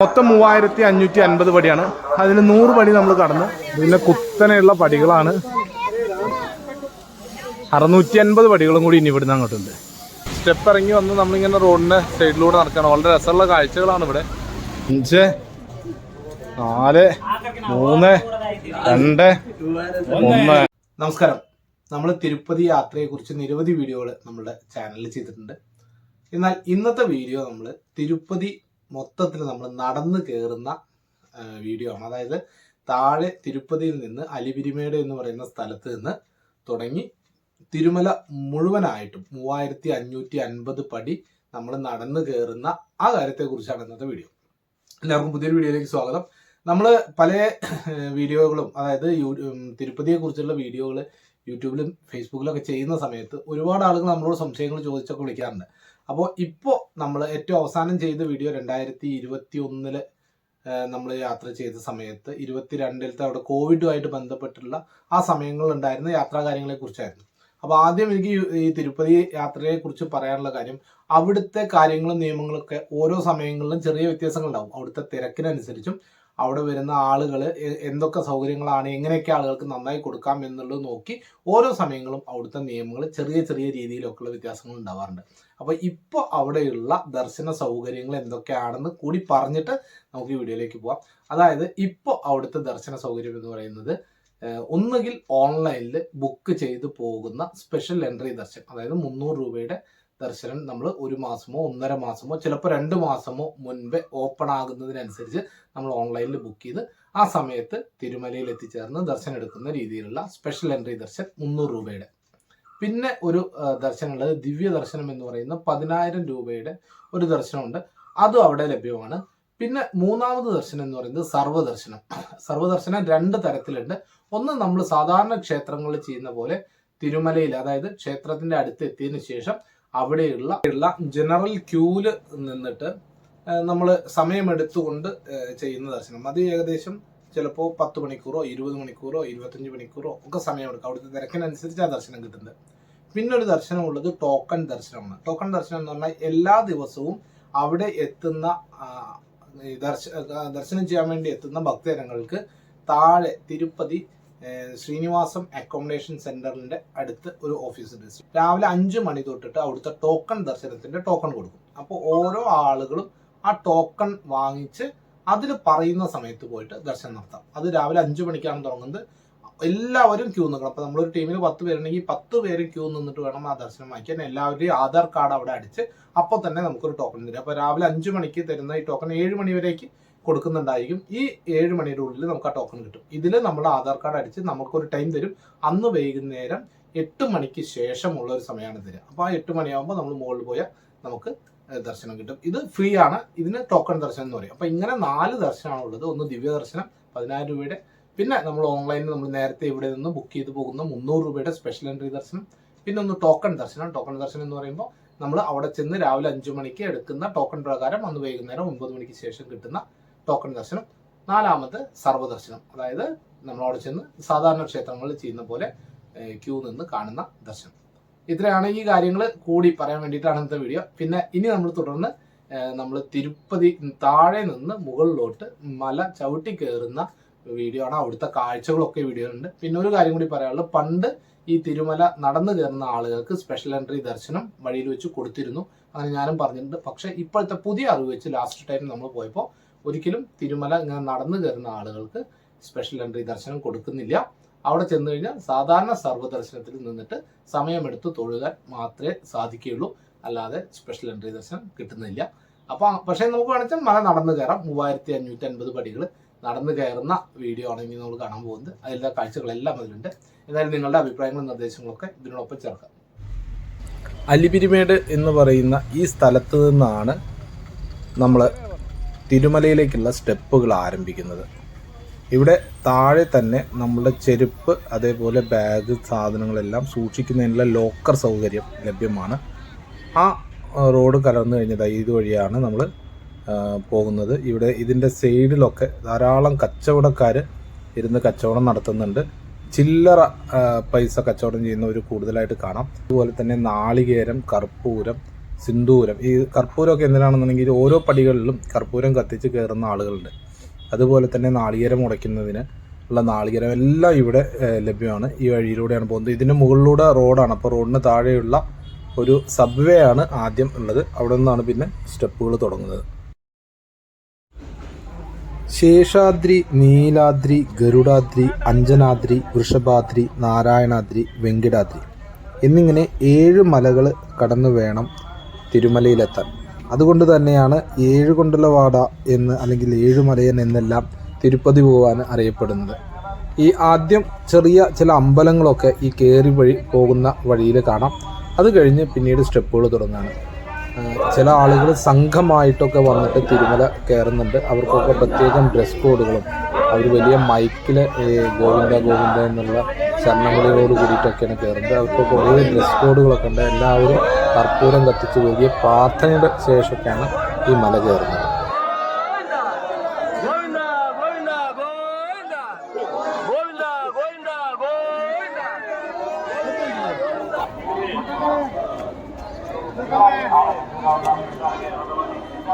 മൊത്തം മൂവായിരത്തി അഞ്ഞൂറ്റി അൻപത് പടിയാണ്. അതിൽ നൂറ് പടി നമ്മൾ കടന്നു. പിന്നെ കുത്തനെയുള്ള പടികളാണ്. അറുന്നൂറ്റി അൻപത് പടികളും കൂടി ഇനി ഇവിടുന്ന് അങ്ങോട്ടുണ്ട്. സ്റ്റെപ്പ് ഇറങ്ങി വന്ന് നമ്മളിങ്ങനെ റോഡിന്റെ സൈഡിലൂടെ നടക്കണം. വളരെ രസമുള്ള കാഴ്ചകളാണ് ഇവിടെ. അഞ്ച് നാല് മൂന്ന് രണ്ട് ഒന്ന്. നമസ്കാരം. നമ്മൾ തിരുപ്പതി യാത്രയെക്കുറിച്ച് നിരവധി വീഡിയോകൾ നമ്മുടെ ചാനലിൽ ചെയ്തിട്ടുണ്ട്. എന്നാൽ ഇന്നത്തെ വീഡിയോ നമ്മൾ തിരുപ്പതി മൊത്തത്തിൽ നമ്മൾ നടന്ന് കയറുന്ന വീഡിയോ ആണ്. അതായത് താഴെ തിരുപ്പതിയിൽ നിന്ന് അലിപിരിമേട് എന്ന് പറയുന്ന സ്ഥലത്ത് നിന്ന് തുടങ്ങി തിരുമല മുഴുവനായിട്ടും മൂവായിരത്തി അഞ്ഞൂറ്റി അൻപത് പടി നമ്മൾ നടന്ന് കയറുന്ന ആ കാര്യത്തെക്കുറിച്ചാണ് ഇന്നത്തെ വീഡിയോ എല്ലാവർക്കും പുതിയൊരു വീഡിയോയിലേക്ക് സ്വാഗതം. നമ്മൾ പല വീഡിയോകളും അതായത് തിരുപ്പതിയെക്കുറിച്ചുള്ള വീഡിയോകൾ യൂട്യൂബിലും ഫേസ്ബുക്കിലും ഒക്കെ ചെയ്യുന്ന സമയത്ത് ഒരുപാട് ആളുകൾ നമ്മളോട് സംശയങ്ങൾ ചോദിച്ചൊക്കെ വിളിക്കാറുണ്ട്. അപ്പോൾ ഇപ്പോൾ നമ്മൾ ഏറ്റവും അവസാനം ചെയ്ത വീഡിയോ രണ്ടായിരത്തി ഇരുപത്തി ഒന്നിൽ നമ്മൾ യാത്ര ചെയ്ത സമയത്ത് ഇരുപത്തിരണ്ടിലത്തെ അവിടെ കോവിഡുമായിട്ട് ബന്ധപ്പെട്ടുള്ള ആ സമയങ്ങളിൽ ഉണ്ടായിരുന്ന യാത്രാ കാര്യങ്ങളെ കുറിച്ചായിരുന്നു അപ്പോൾ ആദ്യം എനിക്ക് ഈ- തിരുപ്പതി യാത്രയെ കുറിച്ച് പറയാനുള്ള കാര്യം അവിടുത്തെ കാര്യങ്ങളും നിയമങ്ങളൊക്കെ ഓരോ സമയങ്ങളിലും ചെറിയ വ്യത്യാസങ്ങൾ ഉണ്ടാവും അവിടുത്തെ തിരക്കിനനുസരിച്ചും അവിടെ വരുന്ന ആളുകൾ എന്തൊക്കെ സൗകര്യങ്ങളാണ് എങ്ങനെയൊക്കെ ആളുകൾക്ക് നന്നായി കൊടുക്കാം എന്നുള്ളത് നോക്കി ഓരോ സമയങ്ങളും അവിടുത്തെ നിയമങ്ങൾ ചെറിയ ചെറിയ രീതിയിലൊക്കെയുള്ള വ്യത്യാസങ്ങൾ ഉണ്ടാവാറുണ്ട്. അപ്പോൾ ഇപ്പോൾ അവിടെയുള്ള ദർശന സൗകര്യങ്ങൾ എന്തൊക്കെയാണെന്ന് കൂടി പറഞ്ഞിട്ട് നമുക്ക് ഈ വീഡിയോയിലേക്ക് പോവാം. അതായത് ഇപ്പോൾ അവിടുത്തെ ദർശന സൗകര്യം എന്ന് പറയുന്നത് ഒന്നുകിൽ ഓൺലൈനിൽ ബുക്ക് ചെയ്ത് പോകുന്ന സ്പെഷ്യൽ എൻട്രി ദർശനം അതായത് മുന്നൂറ് രൂപയുടെ ദർശനം നമ്മൾ ഒരു മാസമോ ഒന്നര മാസമോ ചിലപ്പോൾ രണ്ട് മാസമോ മുൻപേ ഓപ്പൺ ആകുന്നതിനനുസരിച്ച് നമ്മൾ ഓൺലൈനിൽ ബുക്ക് ചെയ്ത് ആ സമയത്ത് തിരുമലയിൽ എത്തിച്ചേർന്ന് ദർശനം എടുക്കുന്ന രീതിയിലുള്ള സ്പെഷ്യൽ എൻട്രി ദർശനം മുന്നൂറ് രൂപയുടെ. പിന്നെ ഒരു ദർശനമുള്ളത് ദിവ്യ ദർശനം എന്ന് പറയുന്ന പതിനായിരം രൂപയുടെ ഒരു ദർശനമുണ്ട്. അതും അവിടെ ലഭ്യമാണ്. പിന്നെ മൂന്നാമത് ദർശനം എന്ന് പറയുന്നത് സർവദർശനം സർവദർശനം രണ്ട് തരത്തിലുണ്ട്. ഒന്ന് നമ്മൾ സാധാരണ ക്ഷേത്രങ്ങളിൽ ചെയ്യുന്ന പോലെ തിരുമലയിൽ അതായത് ക്ഷേത്രത്തിന്റെ അടുത്ത് എത്തിയതിനു ശേഷം അവിടെയുള്ള ഉള്ള ജനറൽ ക്യൂൽ നിന്നിട്ട് നമ്മൾ സമയമെടുത്തുകൊണ്ട് ചെയ്യുന്ന ദർശനം. അത് ഏകദേശം ചിലപ്പോൾ പത്ത് മണിക്കൂറോ ഇരുപത് മണിക്കൂറോ ഇരുപത്തഞ്ച് മണിക്കൂറോ ഒക്കെ സമയമെടുക്കും. അവിടുത്തെ തിരക്കിനനുസരിച്ച് ആ ദർശനം കിട്ടുന്നത്. പിന്നെ ഒരു ദർശനമുള്ളത് ടോക്കൺ ദർശനമാണ്. ടോക്കൺ ദർശനം എന്ന് പറഞ്ഞാൽ എല്ലാ ദിവസവും അവിടെ എത്തുന്ന ദർശ ദർശനം ചെയ്യാൻ വേണ്ടി എത്തുന്ന ഭക്തജനങ്ങൾക്ക് താഴെ തിരുപ്പതി ശ്രീനിവാസം അക്കോമഡേഷൻ സെന്ററിന്റെ അടുത്ത് ഒരു ഓഫീസ് രാവിലെ അഞ്ച് മണി തൊട്ടിട്ട് അവിടുത്തെ ടോക്കൺ ദർശനത്തിന്റെ ടോക്കൺ കൊടുക്കും. അപ്പോൾ ഓരോ ആളുകളും ആ ടോക്കൺ വാങ്ങിച്ച് അതിൽ പറയുന്ന സമയത്ത് പോയിട്ട് ദർശനം നടത്താം. അത് രാവിലെ അഞ്ചു മണിക്കാണ് തുടങ്ങുന്നത്. എല്ലാവരും ക്യൂ നിൽക്കണം അപ്പൊ നമ്മളൊരു ടീമിൽ പത്ത് പേരുണ്ടെങ്കിൽ പത്ത് പേരും ക്യൂ നിന്നിട്ട് വേണം ആ ദർശനം വാങ്ങിക്കാൻ. എല്ലാവരുടെയും ആധാർ കാർഡ് അവിടെ അടിച്ച് അപ്പോൾ തന്നെ നമുക്കൊരു ടോക്കൺ തരും. അപ്പോൾ രാവിലെ അഞ്ചു മണിക്ക് തരുന്ന ഈ ടോക്കൺ ഏഴ് മണി വരേക്ക് കൊടുക്കുന്നുണ്ടായിരിക്കും. ഈ ഏഴ് മണിയുടെ ഉള്ളിൽ നമുക്ക് ആ ടോക്കൺ കിട്ടും. ഇതിൽ നമ്മൾ ആധാർ കാർഡ് അടിച്ച് നമുക്കൊരു ടൈം തരും. അന്ന് വൈകുന്നേരം എട്ട് മണിക്ക് ശേഷമുള്ള ഒരു സമയമാണ് തരിക. അപ്പോൾ ആ എട്ട് മണിയാകുമ്പോൾ നമ്മൾ മുകളിൽ പോയാൽ നമുക്ക് ദർശനം കിട്ടും. ഇത് ഫ്രീ ആണ്. ഇതിന് ടോക്കൺ ദർശനം എന്ന് പറയും. അപ്പോൾ ഇങ്ങനെ നാല് ദർശനമാണ് ഉള്ളത്. ഒന്ന് ദിവ്യ ദർശനം പതിനായിരം രൂപയുടെ. പിന്നെ നമ്മൾ ഓൺലൈനിൽ നമ്മൾ നേരത്തെ ഇവിടെ നിന്ന് ബുക്ക് ചെയ്ത് പോകുന്ന മുന്നൂറ് രൂപയുടെ സ്പെഷ്യൽ എൻട്രി ദർശനം. പിന്നെ ഒന്ന് ടോക്കൺ ദർശനം. ടോക്കൺ ദർശനം എന്ന് പറയുമ്പോൾ നമ്മൾ അവിടെ ചെന്ന് രാവിലെ അഞ്ചു മണിക്ക് എടുക്കുന്ന ടോക്കൺ പ്രകാരം അന്ന് വൈകുന്നേരം ഒമ്പത് മണിക്ക് ശേഷം കിട്ടുന്ന ടോക്കൺ ദർശനം. നാലാമത് സർവദർശനം അതായത് നമ്മളോട് അവിടെ ചെന്ന് സാധാരണ ക്ഷേത്രങ്ങളിൽ ചെയ്യുന്ന പോലെ ക്യൂ നിന്ന് കാണുന്ന ദർശനം. ഇത്രയാണ് ഈ കാര്യങ്ങൾ കൂടി പറയാൻ വേണ്ടിയിട്ടാണ് ഇന്നത്തെ വീഡിയോ പിന്നെ ഇനി നമ്മൾ തുടർന്ന് നമ്മൾ തിരുപ്പതി താഴെ നിന്ന് മുകളിലോട്ട് മല ചവിട്ടി കയറുന്ന വീഡിയോ ആണ്. അവിടുത്തെ കാഴ്ചകളൊക്കെ വീഡിയോ ഉണ്ട് പിന്നെ ഒരു കാര്യം കൂടി പറയാനുള്ളത്. പണ്ട് ഈ തിരുമല നടന്നു കയറുന്ന ആളുകൾക്ക് സ്പെഷ്യൽ എൻട്രി ദർശനം വഴിയിൽ വെച്ച് കൊടുത്തിരുന്നു. അങ്ങനെ ഞാനും പറഞ്ഞിട്ടുണ്ട്. പക്ഷെ ഇപ്പോഴത്തെ പുതിയ അറിവ് വെച്ച് ലാസ്റ്റ് ടൈം നമ്മൾ പോയപ്പോൾ ഒരിക്കലും തിരുമല ഇങ്ങനെ നടന്നു കയറുന്ന ആളുകൾക്ക് സ്പെഷ്യൽ എൻട്രി ദർശനം കൊടുക്കുന്നില്ല. അവിടെ ചെന്ന് കഴിഞ്ഞാൽ സാധാരണ സർവദർശനത്തിൽ നിന്നിട്ട് സമയമെടുത്ത് തൊഴുകാൻ മാത്രമേ സാധിക്കുകയുള്ളൂ. അല്ലാതെ സ്പെഷ്യൽ എൻട്രി ദർശനം കിട്ടുന്നില്ല. അപ്പൊ പക്ഷേ നമുക്ക് വേണമെങ്കിൽ മല നടന്നു കയറാം. മൂവായിരത്തി അഞ്ഞൂറ്റി അൻപത് പടികൾ നടന്നു കയറുന്ന വീഡിയോ ആണ് ഇനി നമ്മൾ കാണാൻ പോകുന്നത്. അതിലെ കാഴ്ചകളെല്ലാം അതിലുണ്ട്. എന്തായാലും നിങ്ങളുടെ അഭിപ്രായങ്ങളും നിർദ്ദേശങ്ങളൊക്കെ ഇതിനോടൊപ്പം ചേർക്കാം. അലിപിരിമേട് എന്ന് പറയുന്ന ഈ സ്ഥലത്ത് നിന്നാണ് നമ്മൾ തിരുമലയിലേക്കുള്ള സ്റ്റെപ്പുകൾ ആരംഭിക്കുന്നത്. ഇവിടെ താഴെ തന്നെ നമ്മുടെ ചെരുപ്പ് അതേപോലെ ബാഗ് സാധനങ്ങളെല്ലാം സൂക്ഷിക്കുന്നതിനുള്ള ലോക്കർ സൗകര്യം ലഭ്യമാണ്. ആ റോഡ് കലർന്നു കഴിഞ്ഞത് ഇതുവഴിയാണ് നമ്മൾ പോകുന്നത്. ഇവിടെ ഇതിന്റെ സൈഡിലൊക്കെ ധാരാളം കച്ചവടക്കാർ ഇരുന്ന് കച്ചവടം നടത്തുന്നുണ്ട്. ചില്ലറ പൈസ കച്ചവടം ചെയ്യുന്നവർ കൂടുതലായിട്ട് കാണാം. അതുപോലെ തന്നെ നാളികേരം കർപ്പൂരം സിന്ദൂരം. ഈ കർപ്പൂരമൊക്കെ എന്തിനാണെന്നുണ്ടെങ്കിൽ ഓരോ പടികളിലും കർപ്പൂരം കത്തിച്ച് കയറുന്ന ആളുകളുണ്ട്. അതുപോലെ തന്നെ നാളികേരം ഉടയ്ക്കുന്നതിന് ഉള്ള നാളികേരം എല്ലാം ഇവിടെ ലഭ്യമാണ്. ഈ വഴിയിലൂടെയാണ് പോകുന്നത്. ഇതിന് മുകളിലൂടെ റോഡാണ്. അപ്പോൾ റോഡിന് താഴെയുള്ള ഒരു സബ്വേ ആണ് ആദ്യം ഉള്ളത്. അവിടെ നിന്നാണ് പിന്നെ സ്റ്റെപ്പുകൾ തുടങ്ങുന്നത്. ശേഷാദ്രി നീലാദ്രി ഗരുഡാദ്രി അഞ്ജനാദ്രി വൃഷഭാദ്രി നാരായണാദ്രി വെങ്കിടാദ്രി. എന്നിങ്ങനെ ഏഴ് മലകൾ കടന്നു വേണം തിരുമലയിലെത്താൻ. അതുകൊണ്ട് തന്നെയാണ് ഏഴ് കൊണ്ടുള്ള വാട എന്ന് അല്ലെങ്കിൽ ഏഴുമലയൻ എന്നെല്ലാം തിരുപ്പതി പോകാൻ അറിയപ്പെടുന്നത്. ഈ ആദ്യം ചെറിയ ചില അമ്പലങ്ങളൊക്കെ ഈ കയറി വഴി പോകുന്ന വഴിയിൽ കാണാം. അത് കഴിഞ്ഞ് പിന്നീട് സ്റ്റെപ്പുകൾ തുടങ്ങുകയാണ്. ചില ആളുകൾ സംഘമായിട്ടൊക്കെ വന്നിട്ട് തിരുമല കയറുന്നുണ്ട്. അവർക്കൊക്കെ പ്രത്യേകം ഡ്രസ് കോഡുകളും അവർ വലിയ മൈക്കിൽ ഗോവിന്ദ ഗോവിന്ദ എന്നുള്ള ശരണങ്ങളിലോട് കൂടിയിട്ടൊക്കെയാണ് കയറുന്നത്. അവർക്ക് കുറേ ഡ്രസ് കോഡുകളൊക്കെ ഉണ്ട്. എല്ലാവരും കർപ്പൂരം കത്തിച്ച് വലിയ പ്രാർത്ഥനയുടെ ശേഷമൊക്കെയാണ് ഈ മല കയറുന്നത്.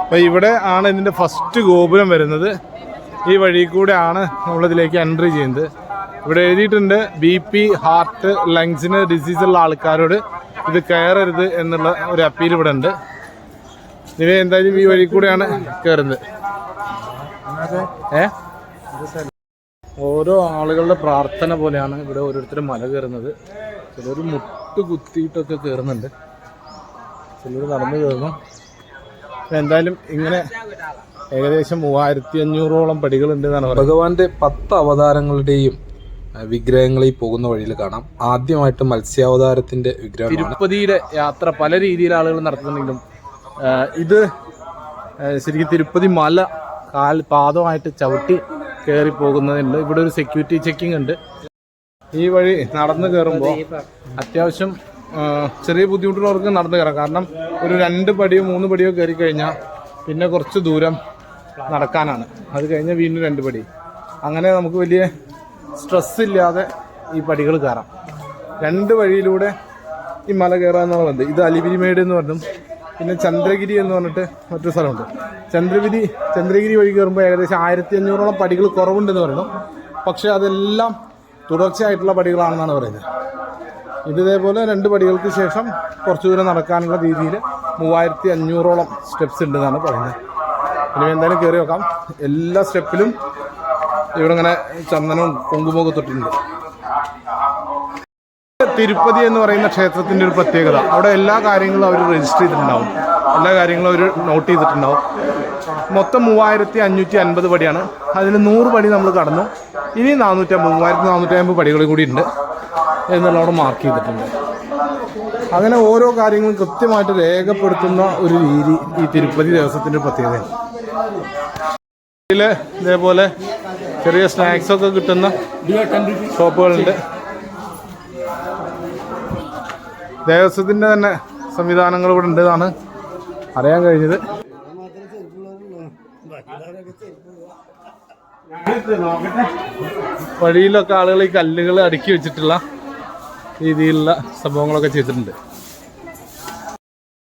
അപ്പോൾ ഇവിടെ ആണ് ഇതിന്റെ ഫസ്റ്റ് ഗോപുരം വരുന്നത്. ഈ വഴി കൂടെയാണ് നമ്മളിതിലേക്ക് എൻട്രി ചെയ്യുന്നത്. ഇവിടെ എഴുതിയിട്ടുണ്ട് ബി പി ഹാർട്ട് ലങ്സിന് ഡിസീസ് ഉള്ള ആൾക്കാരോട് ഇത് കയറരുത് എന്നുള്ള ഒരു അപ്പീൽ ഇവിടെ ഉണ്ട്. ഇവ എന്തായാലും ഈ വഴി കൂടെയാണ് കയറുന്നത്. ഏ ഓരോ ആളുകളുടെ പ്രാർത്ഥന പോലെയാണ് ഇവിടെ ഓരോരുത്തരും മല കയറുന്നത്. ചിലർ മുട്ട് കുത്തിയിട്ടൊക്കെ കയറുന്നുണ്ട്. ചിലർ നടന്നു കയറുന്നു. എന്തായാലും ഇങ്ങനെ ഏകദേശം മൂവായിരത്തി അഞ്ഞൂറോളം പടികളുണ്ട് എന്നാണ് പറയുന്നത്. ഭഗവാന്റെ പത്ത് അവതാരങ്ങളുടെയും വിഗ്രഹങ്ങൾ ഈ പോകുന്ന വഴിയിൽ കാണാം. ആദ്യമായിട്ട് മത്സ്യാവതാരത്തിന്റെ വിഗ്രഹം തിരുപ്പതിയുടെ യാത്ര പല രീതിയിൽ ആളുകൾ നടത്തുന്നുണ്ടെങ്കിലും ഇത് ശരിക്കും തിരുപ്പതി മല കാൽ പാദമായിട്ട് ചവിട്ടി കയറി പോകുന്നതുണ്ട്. ഇവിടെ ഒരു സെക്യൂരിറ്റി ചെക്കിംഗ് ഉണ്ട്. ഈ വഴി നടന്നു കയറുമ്പോൾ അത്യാവശ്യം ചെറിയ ബുദ്ധിമുട്ടുള്ളവർക്ക് നടന്നു കയറാം. കാരണം ഒരു രണ്ട് പടിയോ മൂന്ന് പടിയോ കയറി കഴിഞ്ഞാൽ പിന്നെ കുറച്ച് ദൂരം നടക്കാനാണ്. അത് കഴിഞ്ഞ് വീണ്ടും രണ്ട് പടി. അങ്ങനെ നമുക്ക് വലിയ സ്ട്രെസ് ഇല്ലാതെ ഈ പടികൾ കയറാം. രണ്ട് വഴിയിലൂടെ ഈ മല കയറുക എന്നുള്ളത് ഇത് അലിപിരിമേട് എന്ന് പറഞ്ഞു പിന്നെ ചന്ദ്രഗിരി എന്ന് പറഞ്ഞിട്ട് മറ്റൊരു സ്ഥലമുണ്ട്. ചന്ദ്രഗിരി ചന്ദ്രഗിരി വഴി കയറുമ്പോൾ ഏകദേശം ആയിരത്തി അഞ്ഞൂറോളം പടികൾ കുറവുണ്ടെന്ന് പറയുന്നു. പക്ഷേ അതെല്ലാം തുടർച്ചയായിട്ടുള്ള പടികളാണെന്നാണ് പറയുന്നത്. ഇതേപോലെ രണ്ട് പടികൾക്ക് ശേഷം കുറച്ച് ദൂരം നടക്കാനുള്ള രീതിയിൽ മൂവായിരത്തി അഞ്ഞൂറോളം സ്റ്റെപ്സ് ഉണ്ടെന്നാണ് പറയുന്നത്. ഇനി എന്തായാലും കയറി നോക്കാം. എല്ലാ സ്റ്റെപ്പിലും ഇവിടെ ഇങ്ങനെ ചന്ദനവും കുങ്കുമൊക്കെ തൊട്ടിട്ടുണ്ട്. തിരുപ്പതി എന്ന് പറയുന്ന ക്ഷേത്രത്തിന്റെ ഒരു പ്രത്യേകത. അവിടെ എല്ലാ കാര്യങ്ങളും അവർ രജിസ്റ്റർ ചെയ്തിട്ടുണ്ടാവും. എല്ലാ കാര്യങ്ങളും അവർ നോട്ട് ചെയ്തിട്ടുണ്ടാവും. മൊത്തം മൂവായിരത്തി അഞ്ഞൂറ്റി അൻപത് പടിയാണ്. അതിൽ നൂറ് പടി നമ്മൾ കടന്നു. ഇനി നാനൂറ്റമ്പത് മൂവായിരത്തി നാനൂറ്റി അമ്പത് പടികൾ കൂടി ഉണ്ട്. എന്നുള്ളവിടെ മാർക്ക് ചെയ്തിട്ടുണ്ട്. അങ്ങനെ ഓരോ കാര്യങ്ങളും കൃത്യമായിട്ട് രേഖപ്പെടുത്തുന്ന ഒരു രീതി ഈ തിരുപ്പതി ദേവസ്വത്തിന്റെ പ്രത്യേകതയാണ്. ഇതേപോലെ ചെറിയ സ്നാക്സ് ഒക്കെ കിട്ടുന്ന ഷോപ്പുകളുണ്ട്. ദേവസ്വത്തിന്റെ തന്നെ സംവിധാനങ്ങൾ ഇവിടെ ഉണ്ട് എന്നാണ് അറിയാൻ കഴിഞ്ഞത്. വഴിയിലൊക്കെ ആളുകൾ ഈ കല്ലുകൾ അടുക്കി വെച്ചിട്ടുള്ള രീതിയിലുള്ള സംഭവങ്ങളൊക്കെ ചെയ്തിട്ടുണ്ട്.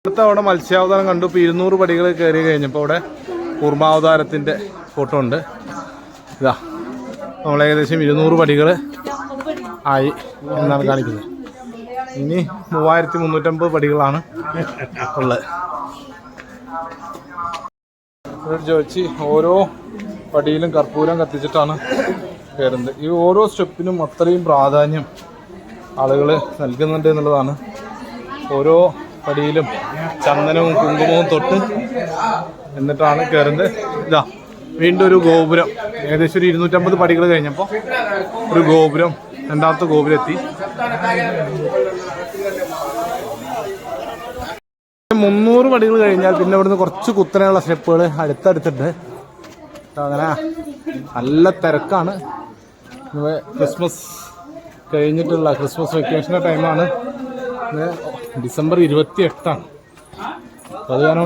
അടുത്ത അവിടെ മത്സ്യാവതാരം കണ്ടു. ഇപ്പോൾ ഇരുന്നൂറ് പടികൾ കയറി കഴിഞ്ഞപ്പോൾ അവിടെ കൂർമാവതാരത്തിന്റെ ഫോട്ടോ ഉണ്ട്. ഇതാ നമ്മൾ ഏകദേശം ഇരുന്നൂറ് പടികൾ ആയി എന്നാണ് കാണിക്കുന്നത്. ഇനി മൂവായിരത്തി മുന്നൂറ്റമ്പത് പടികളാണ് ഉള്ളത്. ചോദിച്ച് ഓരോ പടിയിലും കർപ്പൂരം കത്തിച്ചിട്ടാണ് കയറുന്നത്. ഈ ഓരോ സ്റ്റെപ്പിനും അത്രയും പ്രാധാന്യം ആളുകൾ നൽകുന്നുണ്ട് എന്നുള്ളതാണ്. ഓരോ പടിയിലും ചന്ദനവും കുങ്കുമവും തൊട്ട് എന്നിട്ടാണ് കയറുന്നത്. ഇതാ വീണ്ടും ഒരു ഗോപുരം. ഏകദേശം ഒരു ഇരുന്നൂറ്റമ്പത് പടികൾ കഴിഞ്ഞപ്പോൾ ഒരു ഗോപുരം രണ്ടാമത്തെ ഗോപുരം എത്തി. മുന്നൂറ് പടികൾ കഴിഞ്ഞാൽ പിന്നെ ഇവിടുന്ന് കുറച്ച് കുത്തനെയുള്ള സ്റ്റെപ്പുകൾ അടുത്തടുത്തുണ്ട്. അങ്ങനെ നല്ല തിരക്കാണ്. ക്രിസ്മസ് കഴിഞ്ഞിട്ടുള്ള ക്രിസ്മസ് വെക്കേഷന്റെ ടൈമാണ് ഡിസംബർ ഇരുപത്തി എട്ടാണ് അപ്പോൾ അത് കാരണം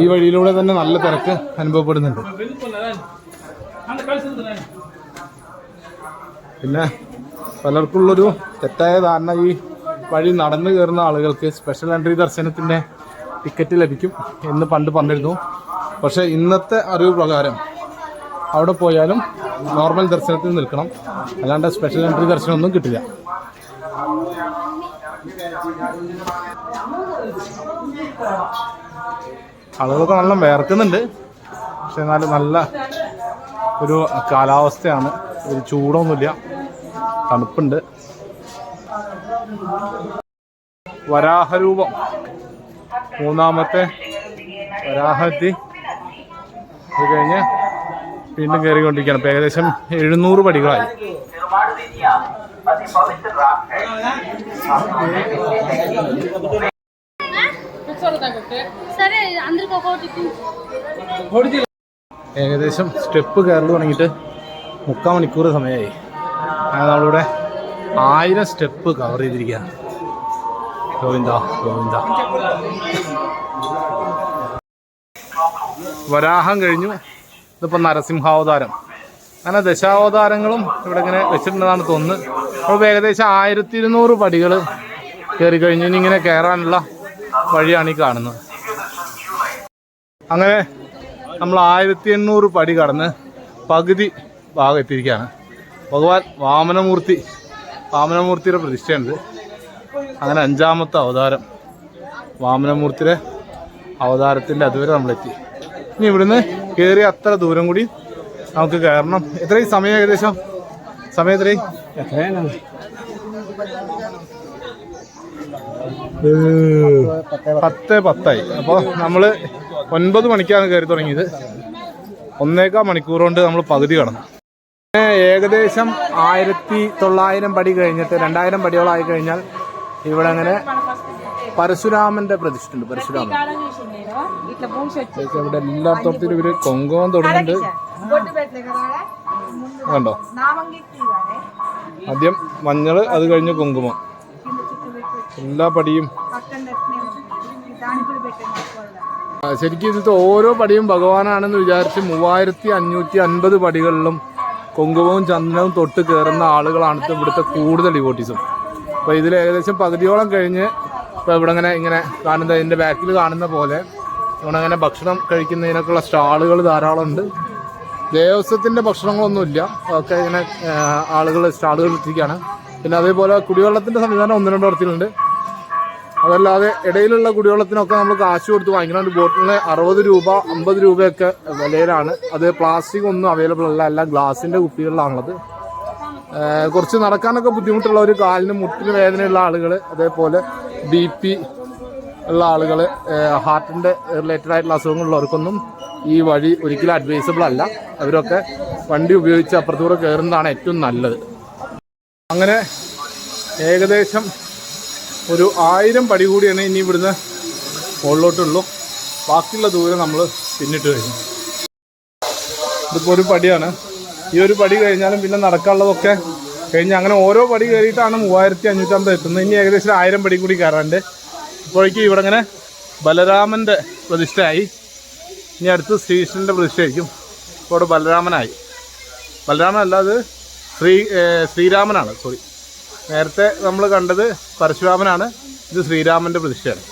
ഈ വഴിയിലൂടെ തന്നെ നല്ല തിരക്ക് അനുഭവപ്പെടുന്നുണ്ട്. പിന്നെ പലർക്കുള്ളൊരു തെറ്റായ ധാരണ ഈ വഴി നടന്നു കയറുന്ന ആളുകൾക്ക് സ്പെഷ്യൽ എൻട്രി ദർശനത്തിന്റെ ടിക്കറ്റ് ലഭിക്കും എന്ന് പണ്ട് പറഞ്ഞിരുന്നു. പക്ഷേ ഇന്നത്തെ അറിവ് പ്രകാരം അവിടെ പോയാലും നോർമൽ ദർശനത്തിൽ നിൽക്കണം. അല്ലാണ്ട് സ്പെഷ്യൽ എൻട്രി ദർശനമൊന്നും കിട്ടില്ല. ആളുകളൊക്കെ നല്ല വേർക്കുന്നുണ്ട് പക്ഷെ എന്നാലും നല്ല ഒരു കാലാവസ്ഥയാണ്. ഒരു ചൂടൊന്നുമില്ല. തണുപ്പുണ്ട്. വരാഹരൂപം. മൂന്നാമത്തെ വരാഹത്തി. അത് കഴിഞ്ഞ് വീണ്ടും കയറിക്കൊണ്ടിരിക്കണം ഇപ്പം ഏകദേശം എഴുന്നൂറ് പടികളായി. ഏകദേശം സ്റ്റെപ്പ് കയറി തുടങ്ങിയിട്ട് മുക്കാൽ മണിക്കൂർ സമയമായി. അങ്ങനെ നമ്മളിവിടെ ആയിരം സ്റ്റെപ്പ് കവർ ചെയ്തിരിക്കുകയാണ്. ഗോവിന്ദ ഗോവിന്ദ. വരാഹം കഴിഞ്ഞു. ഇതിപ്പോൾ നരസിംഹാവതാരം. അങ്ങനെ ദശാവതാരങ്ങളും ഇവിടെ ഇങ്ങനെ വെച്ചിട്ടുണ്ടെന്നാണ് തോന്നുന്നത്. അപ്പോൾ ഏകദേശം ആയിരത്തി ഇരുന്നൂറ് പടികൾ കയറി കഴിഞ്ഞ് ഇനി ഇങ്ങനെ കയറാനുള്ള വഴിയാണ് ഈ കാണുന്നത്. അങ്ങനെ നമ്മൾ ആയിരത്തി എണ്ണൂറ് പടി കടന്ന് പകുതി ഭാഗം എത്തിയിരിക്കുകയാണ്. ഭഗവാൻ വാമനമൂർത്തി വാമനമൂർത്തിയുടെ പ്രതിഷ്ഠയുണ്ട്. അങ്ങനെ അഞ്ചാമത്തെ അവതാരം വാമനമൂർത്തിയുടെ അവതാരത്തിന്റെ അതുവരെ നമ്മളെത്തി. ഇനി ഇവിടുന്ന് കയറി അത്ര ദൂരം കൂടി നമുക്ക് കയറണം. എത്രയും സമയം ഏകദേശം? സമയം എത്രയും പത്ത് പത്തായി. അപ്പോൾ നമ്മൾ ഒൻപത് മണിക്കാണ് കയറി തുടങ്ങിയത്. ഒന്നേക്കാൽ മണിക്കൂർ കൊണ്ട് നമ്മൾ പകുതി കടന്നു. ഏകദേശം ആയിരത്തി തൊള്ളായിരം പടി കഴിഞ്ഞിട്ട് രണ്ടായിരം പടിയോളമായി കഴിഞ്ഞാൽ ഇവിടെ അങ്ങനെ പരശുരാമന്റെ പ്രതിഷ്ഠ ഉണ്ട് പരശുരാമൻ ఇట్లా పూసి వచ్చి ഇവിടെ എല്ലായിടത്തും ഇവര് കൊങ്കോം തൊടുന്നുണ്ട് బొట్టు పెట్టలే కదా കണ്ടോ నామంగిట్టి ఇవ్వాలి ആദ്യം മഞ്ഞള് അത് കഴിഞ്ഞ് കുങ്കുമം కింద చుట్టూ పెట్టి എല്ലാ പടിയും పక్కన పెట్టినే ఉంటుంది దాని కూడా పెట్టండి ആ, ശരിക്കും ഇതിലത്തെ ഓരോ പടിയും ഭഗവാനാണെന്ന് വിചാരിച്ച് മൂവായിരത്തി അഞ്ഞൂറ്റി അൻപത് പടികളിലും കുങ്കുമവും ചന്ദനവും തൊട്ട് കയറുന്ന ആളുകളാണ് ഇപ്പൊ ഇവിടുത്തെ കൂടുതൽ ഡിവോട്ടീസും അപ്പോൾ ഇതിൽ ഏകദേശം പകുതിയോളം കഴിഞ്ഞ് ഇപ്പോൾ ഇവിടെ ഇങ്ങനെ ഇങ്ങനെ കാണുന്ന ഇതിന്റെ ബാക്കിൽ കാണുന്ന പോലെ ഇവിടെ അങ്ങനെ ഭക്ഷണം കഴിക്കുന്നതിനൊക്കെയുള്ള സ്റ്റാളുകൾ ധാരാളം ഉണ്ട്. ദേവസ്വത്തിന്റെ ഭക്ഷണങ്ങളൊന്നുമില്ല. ഒക്കെ ഇങ്ങനെ ആളുകൾ സ്റ്റാളുകൾ എത്തിക്കുകയാണ് പിന്നെ അതേപോലെ കുടിവെള്ളത്തിന്റെ സംവിധാനം ഒന്ന് രണ്ട് ഇടത്തിലുണ്ട് അതല്ലാതെ ഇടയിലുള്ള കുടിവെള്ളത്തിനൊക്കെ നമ്മൾ കാശ് കൊടുത്ത് വാങ്ങിക്കണം ഒരു ബോട്ടിലിന് അറുപത് രൂപ അമ്പത് രൂപയൊക്കെ വിലയിലാണ്. അത് പ്ലാസ്റ്റിക് ഒന്നും അവൈലബിൾ അല്ല. എല്ലാം ഗ്ലാസിന്റെ കുപ്പികളിലാണുള്ളത്. കുറച്ച് നടക്കാനൊക്കെ ബുദ്ധിമുട്ടുള്ള ഒരു കാലിന് മുട്ടിന് വേദനയുള്ള ആളുകൾ അതേപോലെ ബി പി ഉള്ള ആളുകൾ ഹാർട്ടിന്റെ റിലേറ്റഡ് ആയിട്ടുള്ള അസുഖങ്ങളുള്ളവർക്കൊന്നും ഈ വഴി ഒരിക്കലും അഡ്വൈസബിൾ അല്ല. അവരൊക്കെ വണ്ടി ഉപയോഗിച്ച് അപ്പുറത്തൂടെ കയറുന്നതാണ് ഏറ്റവും നല്ലത്. അങ്ങനെ ഏകദേശം ഒരു ആയിരം പടി കൂടിയാണ് ഇനി ഇവിടുന്ന് മുകളിലോട്ടുള്ളൂ. ബാക്കിയുള്ള ദൂരം നമ്മൾ പിന്നിട്ട് കഴിഞ്ഞു ഇതിപ്പോൾ ഒരു പടിയാണ്. ഈ ഒരു പടി കഴിഞ്ഞാലും പിന്നെ നടക്കാനുള്ളതൊക്കെ കഴിഞ്ഞ് അങ്ങനെ ഓരോ പടി കയറിയിട്ടാണ് മൂവായിരത്തി അഞ്ഞൂറ്റമ്പത് എത്തുന്നത്. ഇനി ഏകദേശം ആയിരം പടി കൂടി കയറാണ്ട് ഇപ്പോഴേക്കും ഇവിടെ ഇങ്ങനെ ബലരാമന്റെ പ്രതിഷ്ഠയായി. ഇനി അടുത്ത് ശ്രീകൃഷ്ണന്റെ പ്രതിഷ്ഠയായിരിക്കും. ഇപ്പോൾ ഇവിടെ ബലരാമനായി. ബലരാമൻ അല്ലാതെ ശ്രീ ശ്രീരാമനാണ്. സോറി. നേരത്തെ നമ്മൾ കണ്ടത് പരശുരാമനാണ്. ഇത് ശ്രീരാമന്റെ പ്രതിഷ്ഠയാണ്.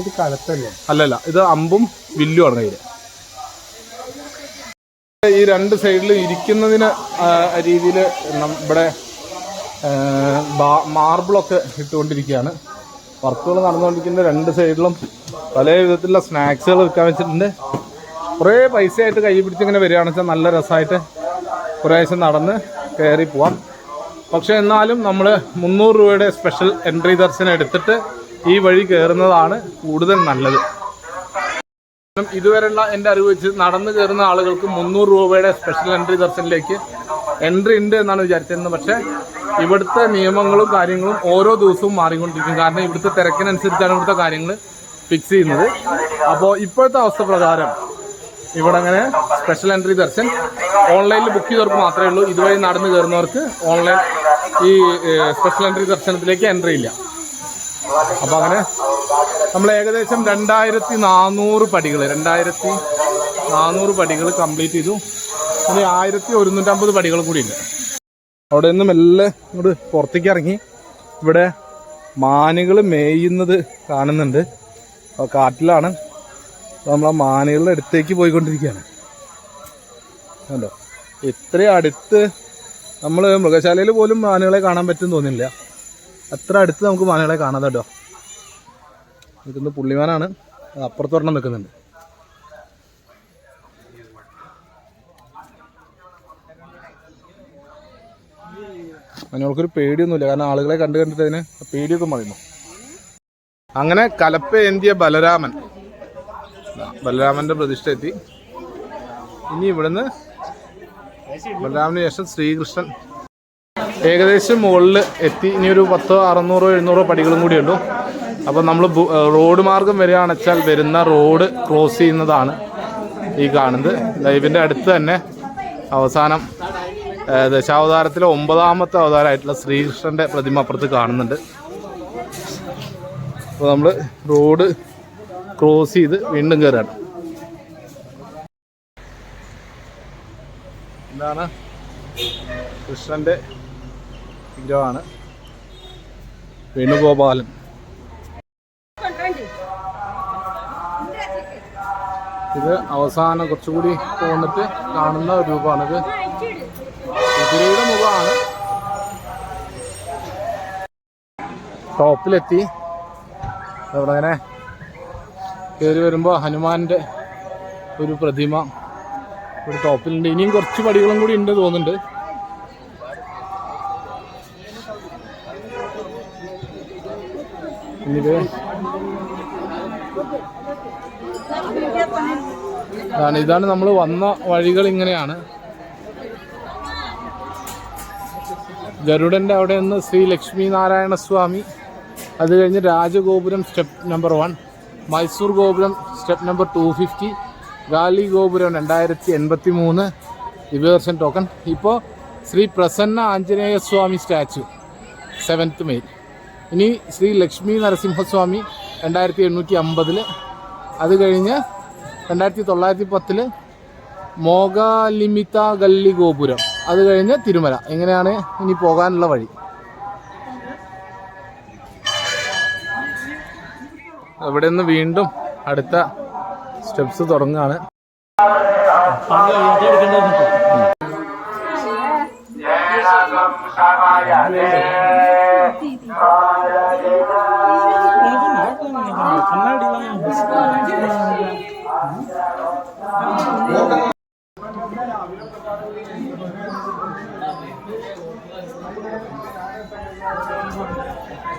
ഇത് കലത്തല്ലേ? അല്ലല്ല ഇത് അമ്പും വില്ലുമാണ് കയ്യിൽ ഈ രണ്ട് സൈഡിൽ ഇരിക്കുന്നതിന് രീതിയിൽ ഇവിടെ മാർബിളൊക്കെ ഇട്ടുകൊണ്ടിരിക്കുകയാണ്. വർക്കുകൾ നടന്നുകൊണ്ടിരിക്കുന്ന രണ്ട് സൈഡിലും പല വിധത്തിലുള്ള സ്നാക്സുകൾ വിൽക്കാൻ വെച്ചിട്ടുണ്ട്. കുറേ പൈസയായിട്ട് കൈ പിടിച്ചിങ്ങനെ വരികയാണെന്ന് വെച്ചാൽ നല്ല രസമായിട്ട് കുറേശ്ശെ നടന്ന് കയറി പോവാം. പക്ഷേ എന്നാലും നമ്മൾ മുന്നൂറ് രൂപയുടെ സ്പെഷ്യൽ എൻട്രി ദർശനം എടുത്തിട്ട് ഈ വഴി കയറുന്നതാണ് കൂടുതൽ നല്ലത്. ഇതുവരെയുള്ള എന്റെ അറിവ് വെച്ച് നടന്നു കയറുന്ന ആളുകൾക്ക് മുന്നൂറ് രൂപയുടെ സ്പെഷ്യൽ എൻട്രി ദർശനിലേക്ക് എൻട്രി ഉണ്ട് എന്നാണ് വിചാരിച്ചിരുന്നത്. പക്ഷേ ഇവിടുത്തെ നിയമങ്ങളും കാര്യങ്ങളും ഓരോ ദിവസവും മാറിക്കൊണ്ടിരിക്കും. കാരണം ഇവിടുത്തെ തിരക്കിനനുസരിച്ചാണ് ഇവിടുത്തെ കാര്യങ്ങൾ ഫിക്സ് ചെയ്യുന്നത്. അപ്പോൾ ഇപ്പോഴത്തെ അവസ്ഥ പ്രകാരം ഇവിടെ അങ്ങനെ സ്പെഷ്യൽ എൻട്രി ദർശൻ ഓൺലൈനിൽ ബുക്ക് ചെയ്തവർക്ക് മാത്രമേ ഉള്ളൂ. ഇതുവഴി നടന്നു കയറുന്നവർക്ക് ഓൺലൈൻ ഈ സ്പെഷ്യൽ എൻട്രി ദർശനത്തിലേക്ക് എൻട്രി ഇല്ല. അപ്പോൾ അങ്ങനെ നമ്മൾ ഏകദേശം രണ്ടായിരത്തി നാനൂറ് പടികൾ രണ്ടായിരത്തി നാനൂറ് പടികൾ കംപ്ലീറ്റ് ചെയ്തു. ഇനി ആയിരത്തി ഒരുന്നൂറ്റമ്പത് പടികൾ കൂടി ഉണ്ട്. അവിടെ നിന്ന് മെല്ലെ ഇങ്ങോട്ട് പുറത്തേക്ക് ഇറങ്ങി. ഇവിടെ മാനുകൾ മേയുന്നത് കാണുന്നുണ്ട്. കാട്ടിലാണ് നമ്മൾ ആ മാനുകളുടെ അടുത്തേക്ക് പോയിക്കൊണ്ടിരിക്കുകയാണ്. കണ്ടോ? ഇത്രയും അടുത്ത് നമ്മൾ മൃഗശാലയിൽ പോലും മാനുകളെ കാണാൻ പറ്റും തോന്നില്ല അത്ര അടുത്ത് നമുക്ക് മാനുകളെ കാണാം കേട്ടോ. നിൽക്കുന്നത് പുള്ളിമാനാണ് അപ്പുറത്തൊരെണ്ണം നിൽക്കുന്നുണ്ട്. അതിനോൾക്കൊരു പേടിയൊന്നുമില്ല. കാരണം ആളുകളെ കണ്ടു കണ്ടിട്ട് അതിന് പേടിയൊക്കെ മറിയുന്നു അങ്ങനെ കലപ്പ ഏന്തിയ ബലരാമൻ. ബലരാമന്റെ പ്രതിഷ്ഠ എത്തി. ഇനി ഇവിടുന്ന് ബലരാമന് ശേഷം ശ്രീകൃഷ്ണൻ ഏകദേശം മുകളിൽ എത്തി. ഇനി ഒരു പത്തോ അറുന്നൂറോ എഴുന്നൂറോ പടികളും കൂടി ഉള്ളൂ. അപ്പോൾ നമ്മൾ റോഡ് മാർഗം വരികയാണെന്ന് വരുന്ന റോഡ് ക്രോസ് ചെയ്യുന്നതാണ് ഈ കാണുന്നത്. ലൈവിന്റെ അടുത്ത് തന്നെ അവസാനം ദശാവതാരത്തിലെ ഒമ്പതാമത്തെ അവതാരമായിട്ടുള്ള ശ്രീകൃഷ്ണന്റെ പ്രതിമ അപ്പുറത്ത് കാണുന്നുണ്ട്. അപ്പോൾ നമ്മൾ റോഡ് ക്രോസ് ചെയ്ത് വീണ്ടും കയറാണ് എന്താണ് കൃഷ്ണന്റെ വിഗ്രഹമാണ്. വേണുഗോപാലൻ. ഇത് അവസാനം കുറച്ചുകൂടി പോന്നിട്ട് കാണുന്ന രൂപമാണിത് കുതിരയുടെ മുഖമാണ്. ടോപ്പിലെത്തി. അവിടെ അങ്ങനെ കയറി വരുമ്പോൾ ഹനുമാന്റെ ഒരു പ്രതിമ ഒരു ടോപ്പിലുണ്ട്. ഇനിയും കുറച്ച് പടികളും കൂടി ഉണ്ട് തോന്നുന്നുണ്ട്. ഇതാണ്. നമ്മൾ വന്ന വഴികൾ ഇങ്ങനെയാണ് ഗരുഡന്റെ അവിടെ നിന്ന് ശ്രീ ലക്ഷ്മി നാരായണ സ്വാമി. അത് കഴിഞ്ഞ് Rajagopuram step number one Mysore Gopuram step number two fifty Gali Gopuram രണ്ടായിരത്തി എൺപത്തി മൂന്ന് ദിവ്യദർശൻ ടോക്കൺ ഇപ്പോൾ Shri Prasanna Anjaneya Swamy statue seventh May ഇനി ശ്രീ ലക്ഷ്മി നരസിംഹസ്വാമി രണ്ടായിരത്തി എണ്ണൂറ്റി അമ്പതിൽ അത് കഴിഞ്ഞ് രണ്ടായിരത്തി തൊള്ളായിരത്തി പത്തിൽ മോഗാലിമിത ഗല്ലി ഗോപുരം. അത് കഴിഞ്ഞ് തിരുമല. ഇങ്ങനെയാണ് ഇനി പോകാനുള്ള വഴി? ഇവിടെ നിന്ന് വീണ്ടും അടുത്ത സ്റ്റെപ്സ് തുടങ്ങുകയാണ്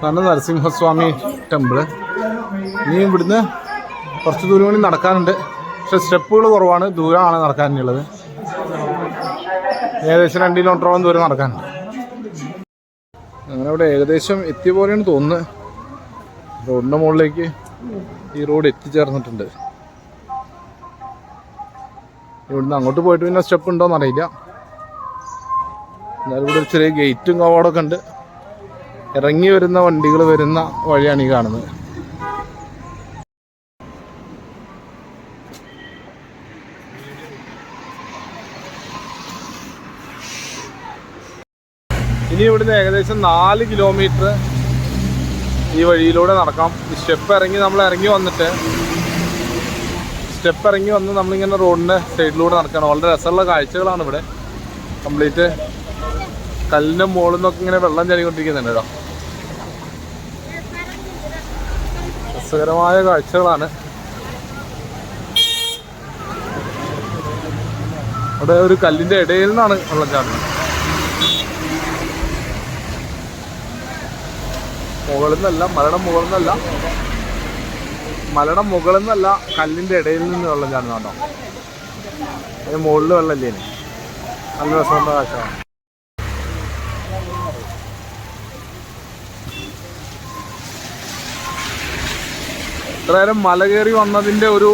ഇതാണ് നരസിംഹസ്വാമി ടെമ്പിൾ. ഇനി ഇവിടുന്ന് കുറച്ച് ദൂരം കൂടി നടക്കാനുണ്ട്. പക്ഷെ സ്റ്റെപ്പുകൾ കുറവാണ്. ദൂരമാണ് നടക്കാനുള്ളത്. ഏകദേശം രണ്ട് കിലോമീറ്ററോളം ദൂരം നടക്കാനുണ്ട്. അങ്ങനെ ഇവിടെ ഏകദേശം എത്തിയ പോലെയാണ് തോന്നുന്നത്. റോഡിന്റെ മുകളിലേക്ക് ഈ റോഡ് എത്തിച്ചേർന്നിട്ടുണ്ട്. ഇവിടുന്ന് അങ്ങോട്ട് പോയിട്ട് പിന്നെ സ്റ്റെപ്പ് ഉണ്ടോയെന്നറിയില്ല എന്നാലും ഇവിടെ ചെറിയ ഗേറ്റും കവാടൊക്കെ ഉണ്ട്. ഇറങ്ങി വരുന്ന വണ്ടികൾ വരുന്ന വഴിയാണ് ഈ കാണുന്നത്. ഇനി ഇവിടുന്ന് ഏകദേശം നാല് കിലോമീറ്റർ ഈ വഴിയിലൂടെ നടക്കാം. ഈ സ്റ്റെപ്പ് ഇറങ്ങി നമ്മൾ ഇറങ്ങി വന്നിട്ട് സ്റ്റെപ്പ് ഇറങ്ങി വന്ന് നമ്മളിങ്ങനെ റോഡിന്റെ സൈഡിലൂടെ നടക്കണം വളരെ രസമുള്ള കാഴ്ചകളാണ് ഇവിടെ. കംപ്ലീറ്റ് കല്ലിന്റെ മുകളിൽ നിന്നൊക്കെ ഇങ്ങനെ വെള്ളം ചാടിക്കൊണ്ടിരിക്കുന്നുണ്ട് കേട്ടോ. രസകരമായ കാഴ്ചകളാണ്. അവിടെ ഒരു കല്ലിന്റെ ഇടയിൽ നിന്നാണ് വെള്ളം ചാടുന്നത്. മുകളിൽ നിന്നല്ല മലയുടെ മുകളിൽ നിന്നല്ല. മലയുടെ മുകളിൽ നിന്നല്ല കല്ലിന്റെ ഇടയിൽ നിന്ന് വെള്ളം ചാടുന്ന കേട്ടോ അതിന് മുകളിൽ വെള്ളമില്ലേ ഇല്ലേ നല്ല രസമുള്ള കാഴ്ചയാണ് ഇത്ര നേരം മല കയറി വന്നതിന്റെ ഒരു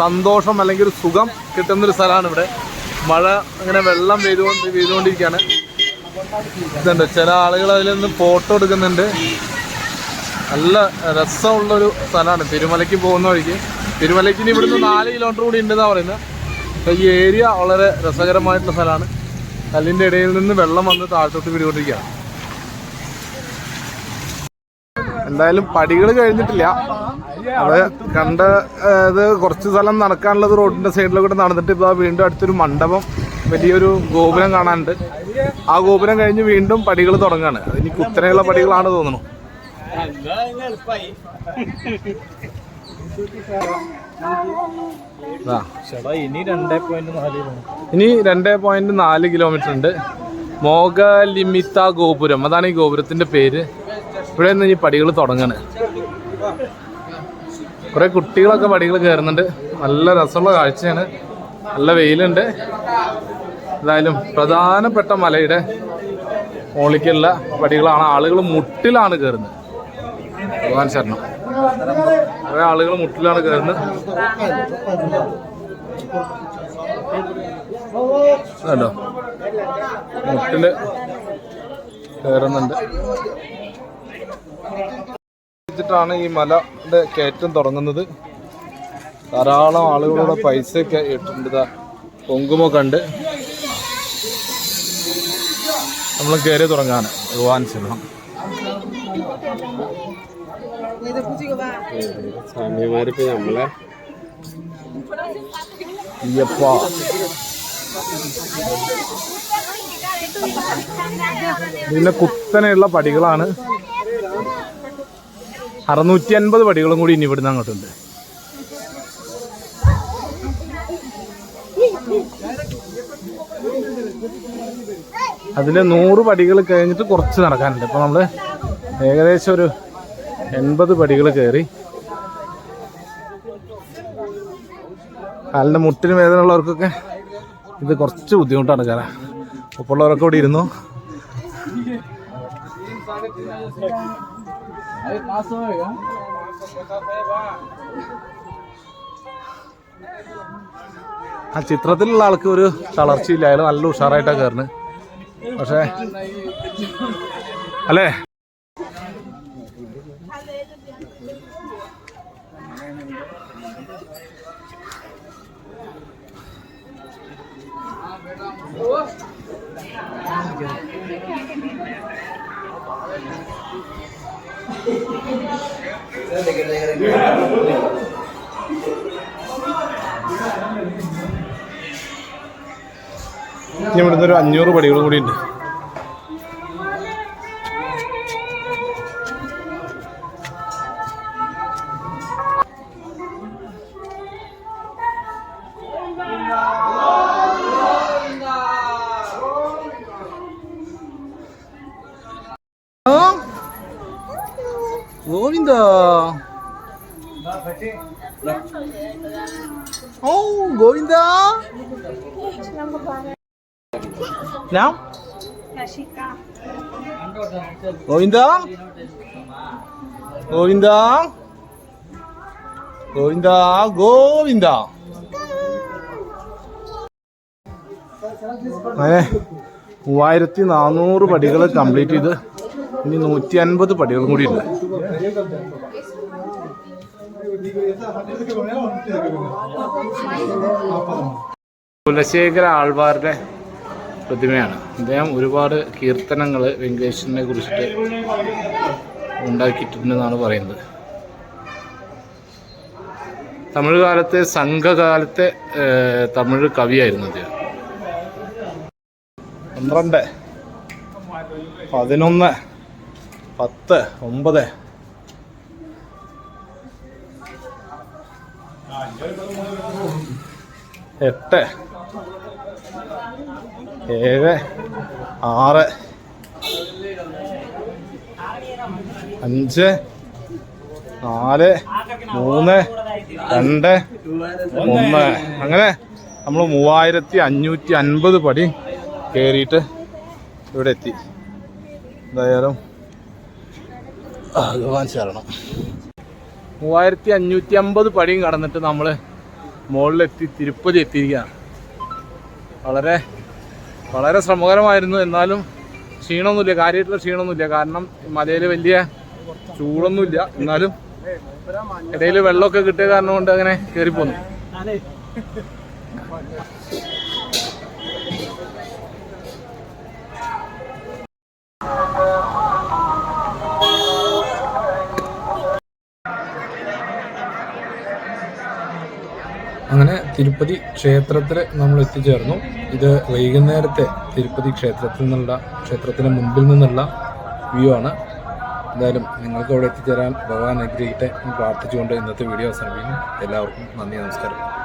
സന്തോഷം അല്ലെങ്കിൽ ഒരു സുഖം കിട്ടുന്നൊരു സ്ഥലമാണ് ഇവിടെ മഴ അങ്ങനെ വെള്ളം പെയ്തുകൊണ്ട് പെയ്തുകൊണ്ടിരിക്കുകയാണ്. ഇതുണ്ട്. ചില ആളുകൾ അതിൽ നിന്ന് ഫോട്ടോ എടുക്കുന്നുണ്ട്. നല്ല രസമുള്ളൊരു സ്ഥലമാണ്. തിരുമലയ്ക്ക് പോകുന്ന വഴിക്ക്. തിരുമലയ്ക്ക് ഇനി ഇവിടുന്ന് നാല് കിലോമീറ്റർ കൂടി ഉണ്ടെന്നാണ് പറയുന്നത്. ഈ ഏരിയ വളരെ രസകരമായിട്ടുള്ള സ്ഥലമാണ്. കല്ലിന്റെ ഇടയിൽ നിന്ന് വെള്ളം വന്ന് താഴ്ത്തോട്ട് പിടികൊണ്ടിരിക്കുകയാണ് എന്തായാലും പടികൾ കഴിഞ്ഞിട്ടില്ല. അത് കണ്ട ഇത് കുറച്ച് സ്ഥലം നടക്കാനുള്ളത് റോഡിന്റെ സൈഡിലൂടെ നടന്നിട്ട് ഇപ്പൊ വീണ്ടും അടുത്തൊരു മണ്ഡപം വലിയൊരു ഗോപുരം കാണാനുണ്ട്. ആ ഗോപുരം കഴിഞ്ഞ് വീണ്ടും പടികൾ തുടങ്ങാണ്. അതിനി കുത്തനെയുള്ള പടികളാണ് തോന്നുന്നു. ഇനി ഇനി രണ്ട് പോയിന്റ് നാല് കിലോമീറ്റർ ഉണ്ട്. മോഗലിമിത്ത ഗോപുരം. അതാണ് ഈ ഗോപുരത്തിന്റെ പേര്. ഇവിടെ നിന്ന് ഈ പടികൾ തുടങ്ങാണ്. കുറെ കുട്ടികളൊക്കെ പടികൾ കയറുന്നുണ്ട്. നല്ല രസമുള്ള കാഴ്ചയാണ്. നല്ല വെയിലുണ്ട്. എന്തായാലും പ്രധാനപ്പെട്ട മലയുടെ മോളിക്കുള്ള പടികളാണ്. ആളുകൾ മുട്ടിലാണ് കയറുന്നത്. ഭഗവാൻ ശരണം. കുറെ ആളുകൾ മുട്ടിലാണ് കയറുന്നത്. കണ്ടോ? മുട്ടിൽ കയറുന്നുണ്ട്. വെച്ചിട്ടാണ് ഈ മലയുടെ കയറ്റം തുടങ്ങുന്നത്. ധാരാളം ആളുകളുടെ പൈസയൊക്കെ ഇട്ടിട്ടുണ്ട്. കൊങ്കുമൊക്കെ ഉണ്ട് നമ്മൾ കയറി തുടങ്ങാൻ. ഭഗവാൻ സിംഹം. സ്വാമിമാരിപ്പോ നമ്മളെ അയ്യപ്പാ. കുത്തനെയുള്ള പടികളാണ്. അറുന്നൂറ്റി അൻപത് പടികളും കൂടി ഇനി ഇവിടുന്ന് അങ്ങോട്ടുണ്ട്. അതിൽ നൂറ് പടികൾ കഴിഞ്ഞിട്ട് കുറച്ച് നടക്കാനുണ്ട്. ഇപ്പൊ നമ്മൾ ഏകദേശം ഒരു എൺപത് പടികൾ കയറി. കാലിന്റെ മുട്ടിന് വേദന ഉള്ളവർക്കൊക്കെ ഇത് കുറച്ച് ബുദ്ധിമുട്ടാണ് കാരണം ഒപ്പുള്ളവരൊക്കെ ഇവിടെ ഇരുന്നു. ആ ചിത്രത്തിലുള്ള ആൾക്ക് ഒരു തളർച്ചയില്ല. അയാൾ നല്ല ഉഷാറായിട്ടാ കയറുന്നത് പക്ഷേ അല്ലേ? ഇവിടുന്ന് ഒരു അഞ്ഞൂറ് പടികളും കൂടി ഉണ്ട്. ഗോവിന്ദ. ഓ ഗോവിന്ദ. ഞാൻ ഗോവിന്ദ. ഗോവിന്ദ. ഗോവിന്ദ ഗോവിന്ദ. അങ്ങനെ മൂവായിരത്തി നാനൂറ് പടികൾ കംപ്ലീറ്റ് ചെയ്ത്. ഇനി നൂറ്റി അൻപത് പടികളും കൂടി ഉണ്ട്. കുലശേഖര ആൾവാരുടെ പ്രതിമയാണ്. അദ്ദേഹം ഒരുപാട് കീർത്തനങ്ങൾ വെങ്കടേശ്വരനെ കുറിച്ചിട്ട് ഉണ്ടാക്കിയിട്ടുണ്ടെന്നാണ് പറയുന്നത്. തമിഴ് കാലത്തെ സംഘകാലത്തെ തമിഴ് കവിയായിരുന്നു അദ്ദേഹം. പന്ത്രണ്ട് പതിനൊന്ന് പത്ത് ഒമ്പത്. എട്ട്. ഏഴ്. ആറ്. അഞ്ച്. നാല്. മൂന്ന്. രണ്ട്. ഒന്ന്. അങ്ങനെ നമ്മൾ മൂവായിരത്തി അഞ്ഞൂറ്റി അൻപത് പടി കയറിയിട്ട് ഇവിടെ എത്തി. എന്തായാലും ഭഗവാൻ ശരണം മൂവായിരത്തി അഞ്ഞൂറ്റി അമ്പത് പടിയും കടന്നിട്ട് നമ്മൾ മുകളിലെത്തി തിരുപ്പതി എത്തിയിരിക്കുകയാണ്. വളരെ വളരെ ശ്രമകരമായിരുന്നു. എന്നാലും ക്ഷീണമൊന്നുമില്ല കാര്യമായിട്ടുള്ള ക്ഷീണമൊന്നുമില്ല. കാരണം മലയിൽ വലിയ ചൂടൊന്നുമില്ല. എന്നാലും ഇടയിൽ വെള്ളമൊക്കെ കിട്ടിയ കാരണം കൊണ്ട് അങ്ങനെ കയറിപ്പോന്നു. തിരുപ്പതി ക്ഷേത്രത്തിൽ നമ്മൾ എത്തിച്ചേർന്നു. ഇത് വൈകുന്നേരത്തെ തിരുപ്പതി ക്ഷേത്രത്തിൽ നിന്നുള്ള ക്ഷേത്രത്തിന് മുൻപിൽ നിന്നുള്ള വ്യൂ ആണ്. എന്തായാലും നിങ്ങൾക്ക് അവിടെ എത്തിച്ചേരാൻ ഭഗവാൻ അനുഗ്രഹിക്കട്ടെ പ്രാർത്ഥിച്ചുകൊണ്ട് ഇന്നത്തെ വീഡിയോ അവസാനിപ്പിക്കുന്നു. എല്ലാവർക്കും നന്ദി നമസ്കാരം.